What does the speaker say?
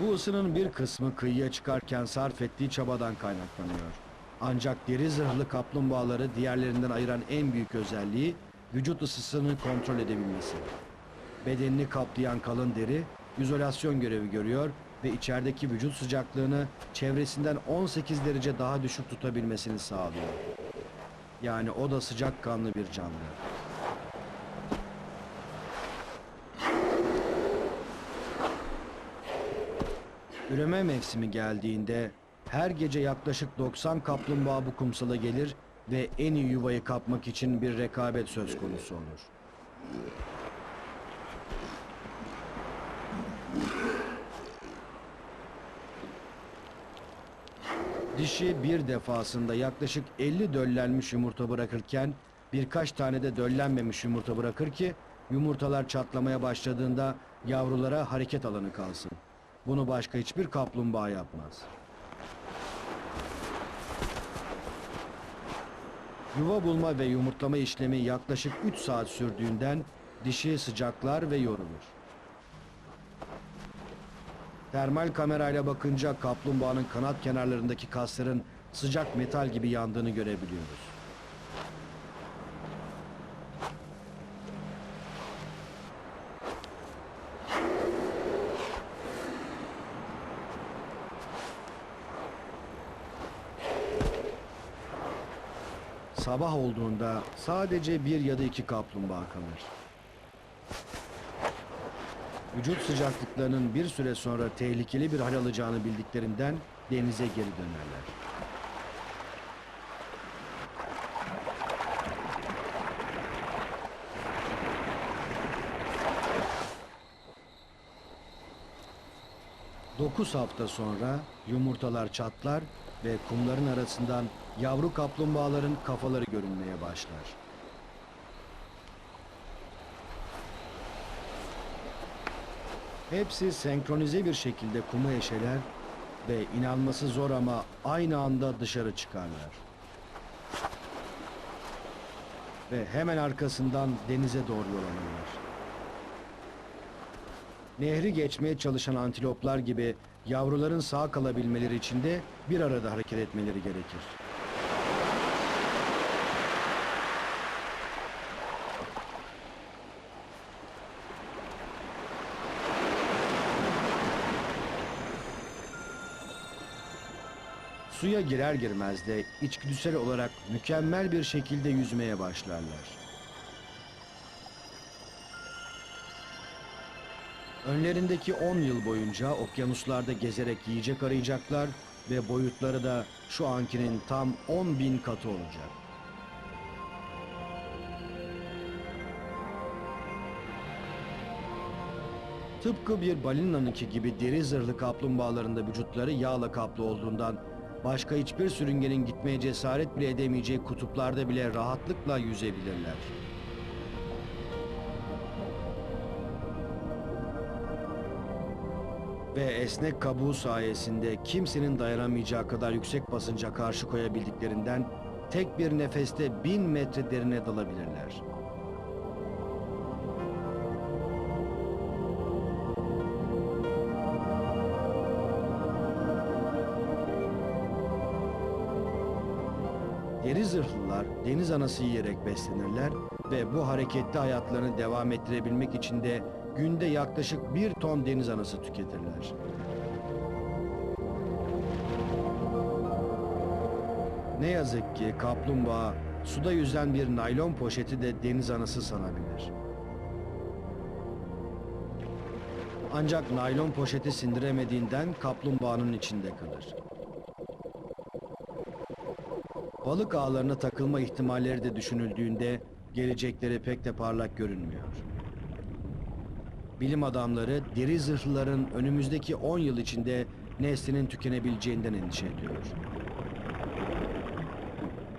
Bu ısının bir kısmı kıyıya çıkarken sarf ettiği çabadan kaynaklanıyor. Ancak deri zırhlı kaplumbağaları diğerlerinden ayıran en büyük özelliği vücut ısısını kontrol edebilmesi. Bedenini kaplayan kalın deri izolasyon görevi görüyor ve içerideki vücut sıcaklığını çevresinden 18 derece daha düşük tutabilmesini sağlıyor. Yani o da sıcakkanlı bir canlı. Üreme mevsimi geldiğinde her gece yaklaşık 90 kaplumbağa bu kumsala gelir ve en iyi yuvayı kapmak için bir rekabet söz konusu olur. Dişi bir defasında yaklaşık 50 döllenmiş yumurta bırakırken birkaç tane de döllenmemiş yumurta bırakır ki yumurtalar çatlamaya başladığında yavrulara hareket alanı kalsın. Bunu başka hiçbir kaplumbağa yapmaz. Yuva bulma ve yumurtlama işlemi yaklaşık 3 saat sürdüğünden dişi sıcaklar ve yorulur. Termal kamerayla bakınca kaplumbağanın kanat kenarlarındaki kasların sıcak metal gibi yandığını görebiliyoruz. Sabah olduğunda sadece bir ya da iki kaplumbağa kalır. Vücut sıcaklıklarının bir süre sonra tehlikeli bir hal alacağını bildiklerinden denize geri dönerler. Dokuz hafta sonra yumurtalar çatlar ve kumların arasından yavru kaplumbağaların kafaları görünmeye başlar. Hepsi senkronize bir şekilde kuma eşeler ve inanması zor ama aynı anda dışarı çıkarlar. Ve hemen arkasından denize doğru yol alırlar. Nehri geçmeye çalışan antiloplar gibi yavruların sağ kalabilmeleri için de bir arada hareket etmeleri gerekir. Suya girer girmez de içgüdüsel olarak mükemmel bir şekilde yüzmeye başlarlar. Önlerindeki 10 yıl boyunca okyanuslarda gezerek yiyecek arayacaklar ve boyutları da şu ankinin tam 10 bin katı olacak. Tıpkı bir balinanınki gibi deri zırhlı kaplumbağaların da vücutları yağla kaplı olduğundan başka hiçbir sürüngenin gitmeye cesaret bile edemeyeceği kutuplarda bile rahatlıkla yüzebilirler. Ve esnek kabuğu sayesinde kimsenin dayanamayacağı kadar yüksek basınca karşı koyabildiklerinden tek bir nefeste bin metre derine dalabilirler. Deri zırhlılar deniz anası yiyerek beslenirler ve bu hareketli hayatlarını devam ettirebilmek için de günde yaklaşık bir ton deniz anası tüketirler. Ne yazık ki kaplumbağa suda yüzen bir naylon poşeti de deniz anası sanabilir. Ancak naylon poşeti sindiremediğinden kaplumbağanın içinde kalır. Balık ağlarına takılma ihtimalleri de düşünüldüğünde gelecekleri pek de parlak görünmüyor. Bilim adamları deri zırhlıların önümüzdeki 10 yıl içinde neslinin tükenebileceğinden endişe ediyor.